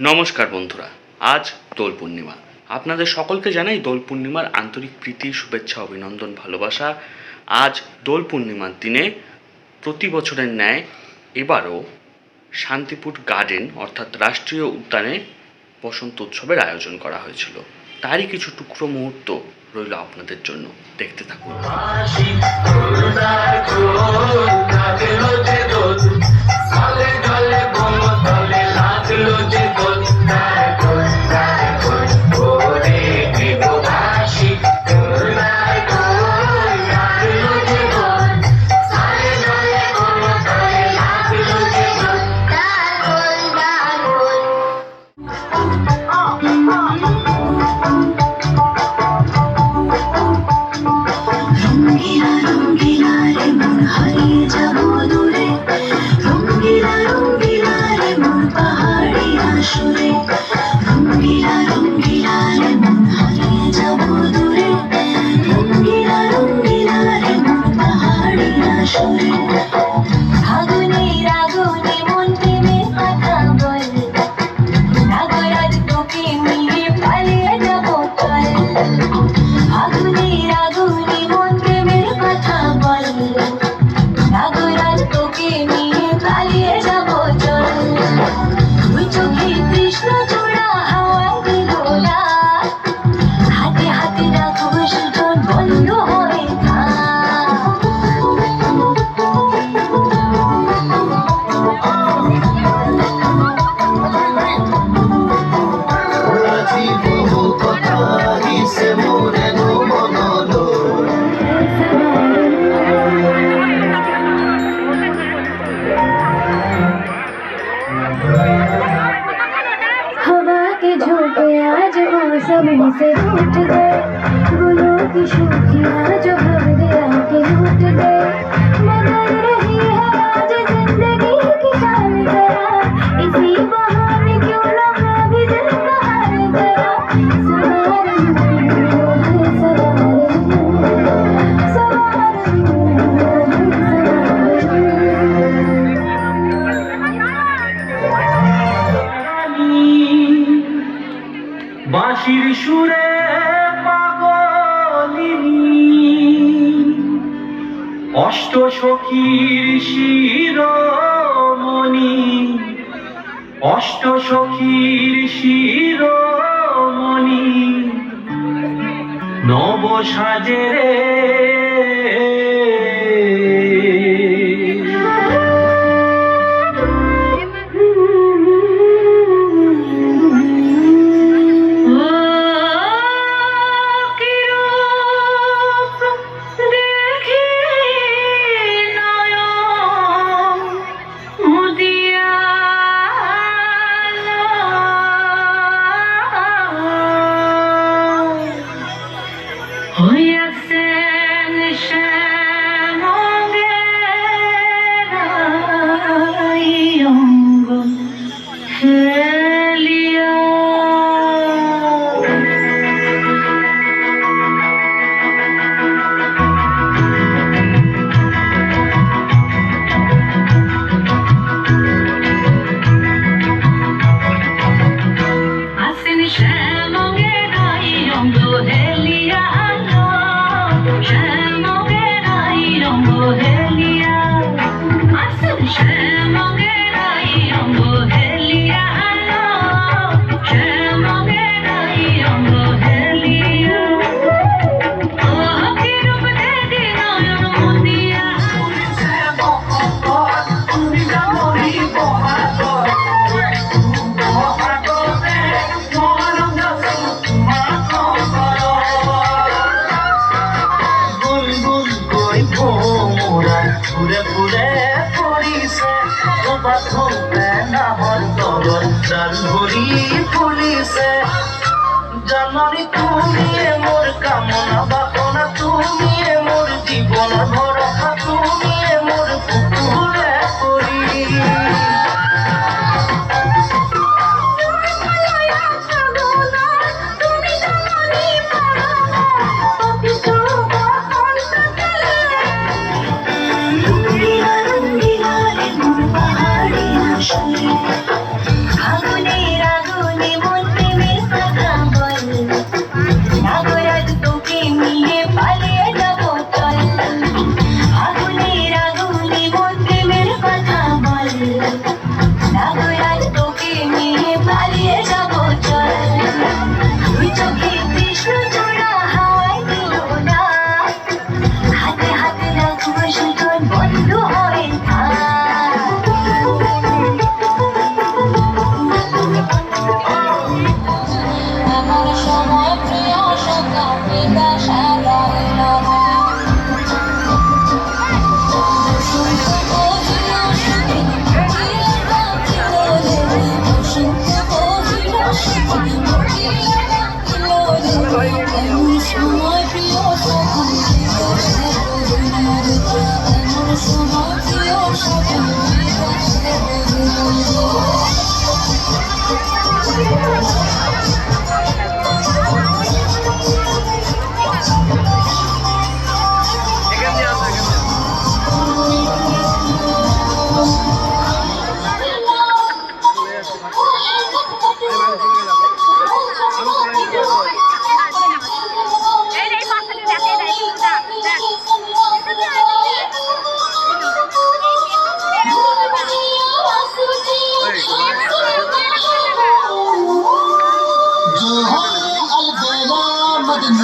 নমস্কার বন্ধুরা, আজ দোল পূর্ণিমা। আপনাদের সকলকে জানাই দোল পূর্ণিমার আন্তরিক প্রীতি, শুভেচ্ছা, অভিনন্দন, ভালোবাসা। আজ দোল পূর্ণিমার দিনে প্রতি বছরের ন্যায় এবারও শান্তিপুর গার্ডেন, অর্থাৎ রাষ্ট্রীয় উদ্যানে বসন্ত উৎসবের আয়োজন করা হয়েছিল। তারই কিছু টুকরো মুহূর্ত রইল আপনাদের জন্য। দেখতে থাকুন। আগুনে আগুনে झुक आज जो हम सभी से टूट गए गुलों की शूखिया जो हम दिया के लूट गए मगर বাঁশির সুরে পাগলিনী। অষ্ট সখীর শিরমণি অষ্ট সখীর শিরোমণি নব সাজে বাথৰুমে নাহৰ হল ডাল ভৰি তোকে নিয়ে পালিয়ে যাব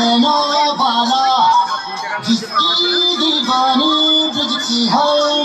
नया बाला जिसकी दीवानी जिसकी है